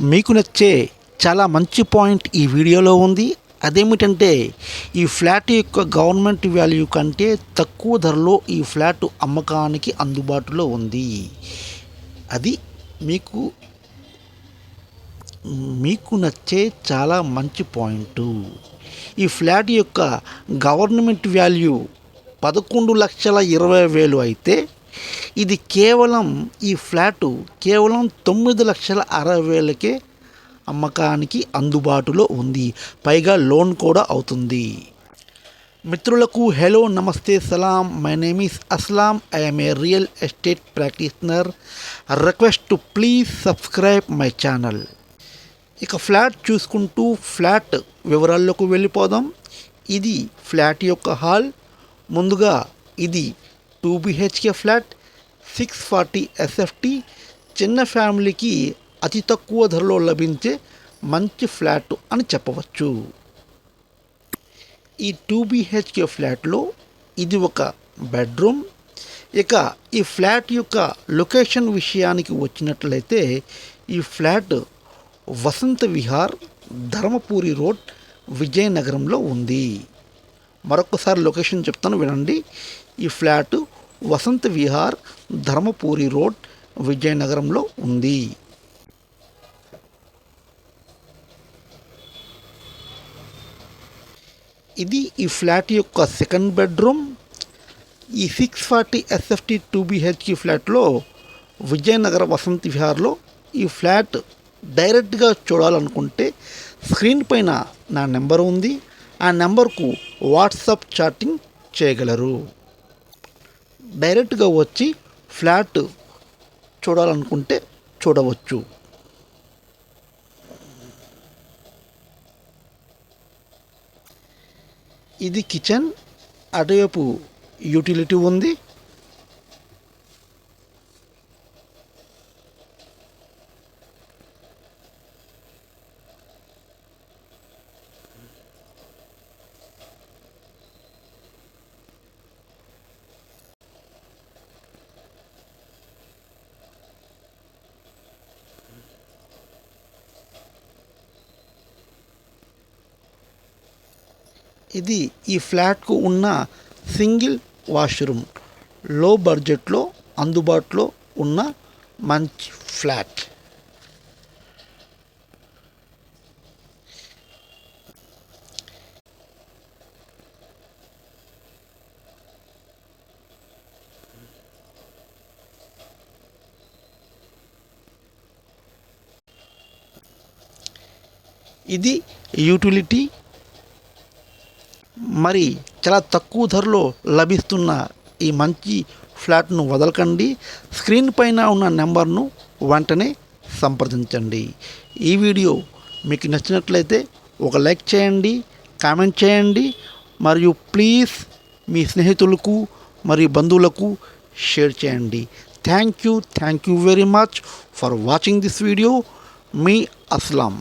మీకు నచ్చే చాలా మంచి పాయింట్ ఈ వీడియోలో ఉంది. అదేమిటంటే ఈ ఫ్లాట్ యొక్క గవర్నమెంట్ వాల్యూ కంటే తక్కువ ధరలో ఈ ఫ్లాట్ అమ్మకానికి అందుబాటులో ఉంది. అది మీకు మీకు నచ్చే చాలా మంచి పాయింట్. ఈ ఫ్లాట్ యొక్క గవర్నమెంట్ వాల్యూ పదకొండు లక్షల ఇరవై వేలు అయితే ఇది కేవలం ఈ ఫ్లాటు కేవలం తొమ్మిది లక్షల అరవై వేలకే అమ్మకానికి అందుబాటులో ఉంది. పైగా లోన్ కూడా అవుతుంది. మిత్రులకు హలో నమస్తే సలాం. My name is Aslam. I'm a real estate practitioner. Request to please subscribe my channel. ఇక ఫ్లాట్ చూసుకుంటూ ఫ్లాట్ వివరాల్లోకి వెళ్ళిపోదాం. ఇది ఫ్లాట్ యొక్క హాల్. ముందుగా ఇది two BHK flat six forty SFT చిన్న ఫ్యామిలీకి అతి తక్కువ ధరలో లభించే మంచి ఫ్లాట్ అని చెప్పవచ్చు. ఈ టూ బిహెచ్కే ఫ్లాట్లో ఇది ఒక బెడ్రూమ్. ఇక ఈ ఫ్లాట్ యొక్క లొకేషన్ విషయానికి వచ్చినట్లయితే ఈ ఫ్లాట్ వసంత విహార్ ధర్మపూరి రోడ్ విజయనగరంలో ఉంది. మరొకసారి లొకేషన్ చెప్తాను వినండి. ఈ ఫ్లాట్ వసంత విహార్ ధర్మపూరి రోడ్ విజయనగరంలో ఉంది. ఇది ఈ ఫ్లాట్ యొక్క సెకండ్ బెడ్రూమ్. ఈ six forty SFT two BHK ఫ్లాట్లో విజయనగర వసంత విహార్లో ఈ ఫ్లాట్ డైరెక్ట్గా చూడాలనుకుంటే స్క్రీన్ పైన నా నెంబర్ ఉంది. ఆ నెంబర్కు వాట్సాప్ చాటింగ్ చేయగలరు. డైరెక్ట్గా వచ్చి ఫ్లాట్ చూడాలనుకుంటే చూడవచ్చు. ఇది కిచెన్. అటువైపు యూటిలిటీ ఉంది. ఇది ఈ ఫ్లాట్కు ఉన్న సింగిల్ వాష్రూమ్. లో బడ్జెట్లో అందుబాటులో ఉన్న మంచి ఫ్లాట్. ఇది యూటిలిటీ మరి చాలా తక్కువ ధరలో లభిస్తున్న ఈ మంచి ఫ్లాట్ను వదలకండి. స్క్రీన్ పైన ఉన్న నెంబర్ను వెంటనే సంప్రదించండి. ఈ వీడియో మీకు నచ్చినట్లయితే ఒక లైక్ చేయండి కామెంట్ చేయండి మరియు ప్లీజ్ మీ స్నేహితులకు మరియు బంధువులకు షేర్ చేయండి. Thank you thank you very much for watching this video. Me Aslam.